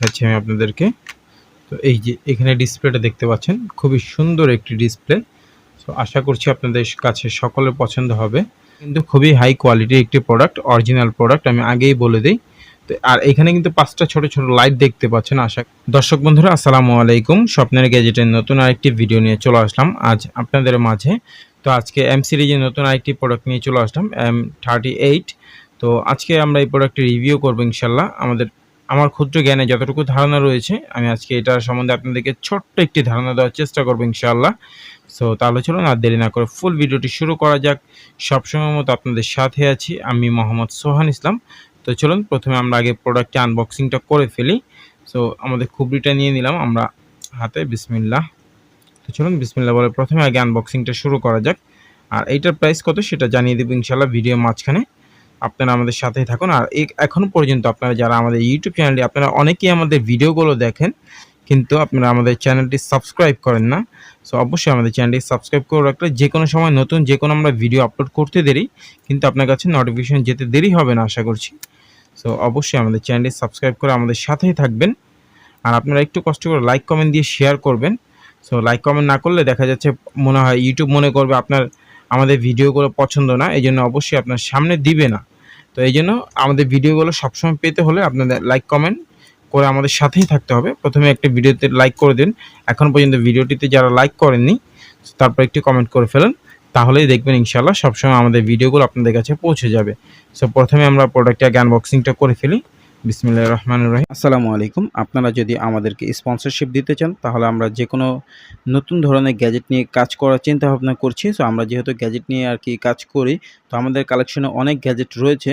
দেখাচ্ছি আমি আপনাদেরকে। তো এই যে এখানে ডিসপ্লেটা দেখতে পাচ্ছেন, খুবই সুন্দর একটি ডিসপ্লে। তো আশা করছি আপনাদের কাছে সকলের পছন্দ হবে। কিন্তু খুবই হাই কোয়ালিটির একটি প্রোডাক্ট, অরিজিনাল প্রোডাক্ট আমি আগেই বলে দিই। তো আর এখানে কিন্তু পাঁচটা ছোট ছোট লাইট দেখতে পাচ্ছেন, আশা দর্শক বন্ধুরা, আসসালামু আলাইকুম। স্বপ্নের গ্যাজেটের নতুন আরেকটি ভিডিও নিয়ে চলে আসলাম আজ আপনাদের মাঝে। তো আজকে এম সিরিজের নতুন আরেকটি প্রোডাক্ট নিয়ে চলে আসলাম এম থার্টি এইট তো আজকে আমরা এই প্রোডাক্টটি রিভিউ করব ইনশাল্লাহ। আমাদের আমার ক্ষুদ্র জ্ঞানে যতটুকু ধারণা রয়েছে, আমি আজকে এটার সম্বন্ধে আপনাদেরকে ছোট্ট একটি ধারণা দেওয়ার চেষ্টা করব ইনশাআল্লাহ। সো তাহলে চলুন আর দেরি না করে ফুল ভিডিওটি শুরু করা যাক। সবসময় মতো আপনাদের সাথে আছি আমি মোহাম্মদ সোহান ইসলাম। তো চলুন, প্রথমে আমরা আগে প্রোডাক্টটি আনবক্সিংটা করে ফেলি। সো আমাদের খুবরিটা নিয়ে নিলাম আমরা হাতে, বিসমিল্লাহ। তো চলুন বিসমিল্লা বলে প্রথমে আগে আনবক্সিংটা শুরু করা যাক। আর এইটার প্রাইস কত সেটা জানিয়ে দেবো ইনশাল্লাহ ভিডিও মাঝখানে। আপনারা আমাদের সাথেই থাকুন। আর এখনও পর্যন্ত আপনারা যারা আমাদের ইউটিউব চ্যানেলটি আপনারা অনেকেই আমাদের ভিডিওগুলো দেখেন, কিন্তু আপনারা আমাদের চ্যানেলটি সাবস্ক্রাইব করেন না। সো অবশ্যই আমাদের চ্যানেলটি সাবস্ক্রাইব করে রাখলে যে কোনো সময় নতুন যে কোনো আমরা ভিডিও আপলোড করতে দেরি, কিন্তু আপনার কাছে নোটিফিকেশন যেতে দেরি হবে না আশা করছি। সো অবশ্যই আমাদের চ্যানেলটি সাবস্ক্রাইব করে আমাদের সাথেই থাকবেন। আর আপনারা একটু কষ্ট করে লাইক কমেন্ট দিয়ে শেয়ার করবেন। সো লাইক কমেন্ট না করলে দেখা যাচ্ছে মনে হয় ইউটিউব মনে করবে আপনার, আমাদের ভিডিওগুলো পছন্দ না এই জন্য অবশ্যই আপনার সামনে দিবে না। তো এই জন্য আমাদের ভিডিওগুলো সবসময় পেতে হলে আপনাদের লাইক কমেন্ট করে আমাদের সাথেই থাকতে হবে। প্রথমে একটা ভিডিওতে লাইক করে দিন। এখন পর্যন্ত ভিডিওটিতে যারা লাইক করেননি, তারপর একটি কমেন্ট করে ফেলেন। তাহলেই দেখবেন ইনশাল্লাহ সবসময় আমাদের ভিডিওগুলো আপনাদের কাছে পৌঁছে যাবে। সো প্রথমে আমরা প্রোডাক্টটা জ্ঞান বক্সিংটা করে ফেলি। বিসমিল্লাহ রহমান রহিম। আসসালামু আলাইকুম। আপনারা যদি আমাদেরকে স্পন্সরশিপ দিতে চান, তাহলে আমরা যে কোনো নতুন ধরনের গ্যাজেট নিয়ে কাজ করার চিন্তা ভাবনা করছি। সো আমরা যেহেতু গ্যাজেট নিয়ে আর কি কাজ করি, তো আমাদের কালেকশনে অনেক গ্যাজেট রয়েছে।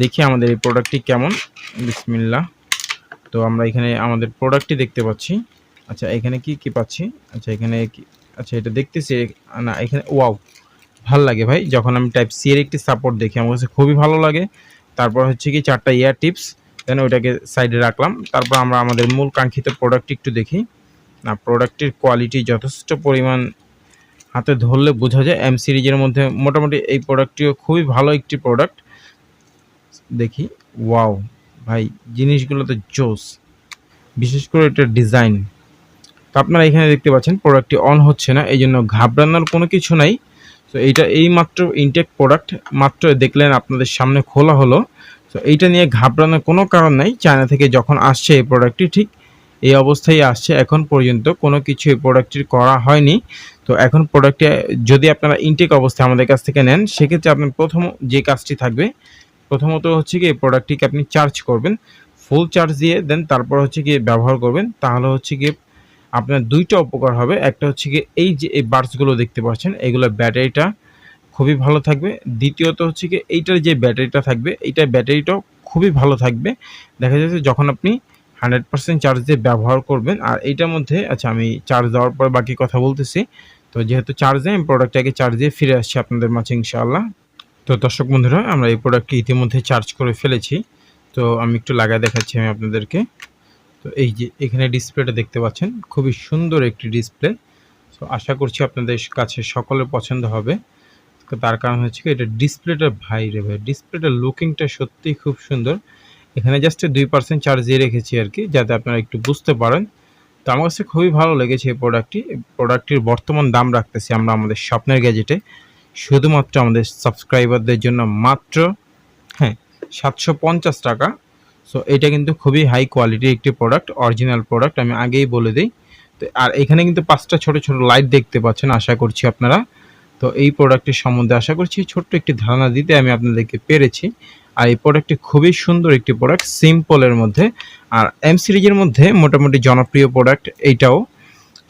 দেখি আমাদের এই প্রোডাক্টটি কেমন। বিসমিল্লা তো আমরা এখানে আমাদের প্রোডাক্টটি দেখতে পাচ্ছি। আচ্ছা এখানে কি কি পাচ্ছি? আচ্ছা এখানে আচ্ছা এটা দেখতেছি। না, এখানে, ওয়াও, ভালো লাগে ভাই। যখন আমি টাইপ সি এর একটি সাপোর্ট দেখি, আমার কাছে খুবই ভালো লাগে। তারপর হচ্ছে কি, চারটা ইয়ার টিপস দেন ওইটাকে সাইডে রাখলাম। তারপর আমরা আমাদের মূল কাঙ্ক্ষিত প্রোডাক্টটি একটু দেখি। না প্রোডাক্টের কোয়ালিটি যথেষ্ট পরিমাণ হাতে ধরলে বোঝা যায়। এম সিরিজের মধ্যে মোটামুটি এই প্রোডাক্টটিও খুবই ভালো একটি প্রোডাক্ট দেখি। ওয়াও, ভাই, জিনিসগুলো তো জোস। বিশেষ করে এটার ডিজাইন। তো আপনারা এখানে দেখতে পাচ্ছেন প্রোডাক্টটি অন হচ্ছে না এই জন্য ঘাবড়ানোর কোনো কিছু নাই। তো এইটা এই মাত্র ইনটেক প্রোডাক্ট মাত্র দেখলেন আপনাদের সামনে খোলা হলো। তো এইটা নিয়ে ঘাবড়ানোর কোনো কারণ নাই। চায়না থেকে যখন আসছে এই প্রোডাক্টটি ঠিক এই অবস্থায় আসছে। এখন পর্যন্ত কোনো কিছু এই প্রোডাক্টটির করা হয়নি। তো এখন প্রোডাক্টটি যদি আপনারা ইনটেক অবস্থায় আমাদের কাছ থেকে নেন, সেক্ষেত্রে আপনার প্রথম যে কাজটি থাকবে প্রথমত হচ্ছে কি, এই প্রোডাক্টটিকে আপনি চার্জ করবেন ফুল চার্জ দিয়ে দেন তারপর হচ্ছে গিয়ে ব্যবহার করবেন। তাহলে হচ্ছে গিয়ে আপনার দুইটা উপকার হবে। একটা হচ্ছে গিয়ে এই যে, এই বার্সগুলো দেখতে পাচ্ছেন, এগুলো ব্যাটারিটা খুবই ভালো থাকবে। দ্বিতীয়ত হচ্ছে কি এইটার যে ব্যাটারিটা থাকবে, এইটার ব্যাটারিটাও খুবই ভালো থাকবে। দেখা যাচ্ছে যখন আপনি হান্ড্রেড পার্সেন্ট চার্জ দিয়ে ব্যবহার করবেন, আর এইটার মধ্যে আচ্ছা আমি চার্জ দেওয়ার পর বাকি কথা বলতেছি। তো যেহেতু চার্জ দেয়, আমি প্রোডাক্টটাকে চার্জ দিয়ে ফিরে আসছি আপনাদের মাঝে, ইনশাআল্লাহ। তো দর্শক বন্ধুরা, আমরা এই প্রোডাক্টটি ইতিমধ্যে চার্জ করে ফেলেছি। তো আমি একটু লাগায় দেখাচ্ছি আমি আপনাদেরকে। তো এই যে এখানে ডিসপ্লেটা দেখতে পাচ্ছেন, খুবই সুন্দর একটি ডিসপ্লে তো আশা করছি আপনাদের কাছে সকলের পছন্দ হবে। তো তার কারণ হচ্ছে কি, এটা ডিসপ্লেটা ভাই রে ভাই ডিসপ্লেটার লুকিংটা সত্যিই খুব সুন্দর। এখানে জাস্ট দুই পার্সেন্ট চার্জ দিয়ে রেখেছি আর কি, যাতে আপনারা একটু বুঝতে পারেন। তো আমার কাছে খুবই ভালো লেগেছে এই প্রোডাক্টটি প্রোডাক্টটির বর্তমান দাম রাখতেছি আমরা আমাদের স্বপ্নের গ্যাজেটে শুধুমাত্র আমাদের সাবস্ক্রাইবারদের জন্য মাত্র হ্যাঁ সাতশো পঞ্চাশ টাকা। সো এটা কিন্তু খুবই হাই কোয়ালিটির একটি প্রোডাক্ট অরিজিনাল প্রোডাক্ট আমি আগেই বলে দিই। তো, আর এখানে কিন্তু পাঁচটা ছোট ছোট লাইট দেখতে পাচ্ছেন, আশা করছি আপনারা। তো, এই প্রোডাক্টের সম্বন্ধে আশা করছি, ছোট্ট একটি ধারণা দিতে আমি আপনাদেরকে পেরেছি। আর এই প্রোডাক্টটি খুবই সুন্দর একটি প্রোডাক্ট সিম্পলের মধ্যে। আর এম সিরিজের মধ্যে মোটামুটি জনপ্রিয় প্রোডাক্ট এইটাও।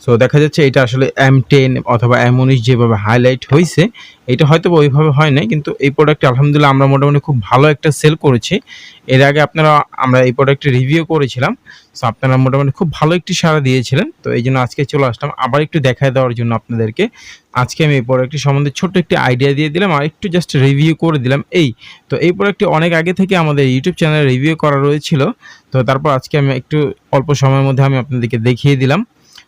সো দেখা যাচ্ছে এটা আসলে এম টেন অথবা এম উনিশ যেভাবে হাইলাইট হয়েছে এটা হয়তো ওইভাবে হয় নাই, কিন্তু এই প্রোডাক্টটা আলহামদুলিল্লাহ আমরা মোটামুটি খুব ভালো একটা সেল করেছি। এর আগে আপনারা, আমরা এই প্রোডাক্টটি রিভিউ করেছিলাম সো আপনারা মোটামুটি খুব ভালো একটি সাড়া দিয়েছিলেন। তো এই জন্য আজকে চলে আসলাম, আবার একটু দেখায় দেওয়ার জন্য আপনাদেরকে। আজকে আমি এই প্রোডাক্টটি সম্বন্ধে ছোট্ট একটি আইডিয়া দিয়ে দিলাম, আর একটু জাস্ট রিভিউ করে দিলাম এই। তো এই প্রোডাক্টটি অনেক আগে থেকে আমাদের ইউটিউব চ্যানেলে রিভিউ করা রয়েছিল, তো তারপর আজকে আমি একটু অল্প সময়ের মধ্যে আমি আপনাদেরকে দেখিয়ে দিলাম।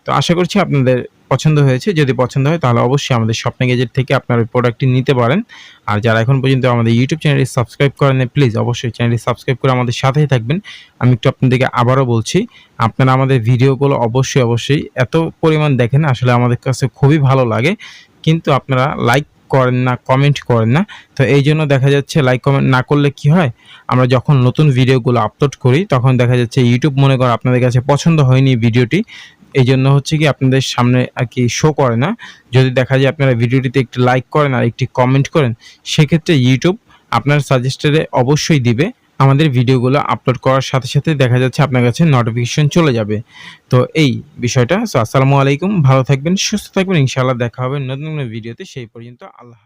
তো আশা করছি আপনাদের পছন্দ হয়েছে। যদি পছন্দ হয় তাহলে অবশ্যই আমাদের স্বপ্নে গেজেট থেকে আপনার ওই প্রোডাক্টটি নিতে পারেন। আর যারা এখন পর্যন্ত আমাদের ইউটিউব চ্যানেলটি সাবস্ক্রাইব করেন প্লিজ অবশ্যই চ্যানেলটি সাবস্ক্রাইব করে আমাদের সাথেই থাকবেন। আমি একটু আপনাদেরকে আবারও বলছি, আপনারা আমাদের ভিডিওগুলো অবশ্যই অবশ্যই এত পরিমাণ দেখেন আসলে আমাদের কাছে খুবই ভালো লাগে। কিন্তু আপনারা লাইক করেন না কমেন্ট করেন না। তো এই জন্য দেখা যাচ্ছে লাইক কমেন্ট না করলে কি হয়? আমরা যখন নতুন ভিডিওগুলো আপলোড করি, তখন দেখা যাচ্ছে ইউটিউব মনে করে আপনাদের কাছে পছন্দ হয়নি ভিডিওটি। এই জন্য হচ্ছে কি আপনাদের সামনে আর কি শো করে না। যদি দেখা যায় আপনারা ভিডিওটিতে একটি লাইক করেন আর একটি কমেন্ট করেন, সেক্ষেত্রে ইউটিউব আপনার সাজেস্টেডে অবশ্যই দিবে। আমাদের ভিডিওগুলো আপলোড করার সাথে সাথে দেখা যাচ্ছে আপনার কাছে নোটিফিকেশন চলে যাবে। তো এই বিষয়টা। সো আসসালামু আলাইকুম। ভালো থাকবেন, সুস্থ থাকবেন। ইনশাআল্লাহ দেখা হবে নতুন নতুন ভিডিওতে। সেই পর্যন্ত আল্লাহ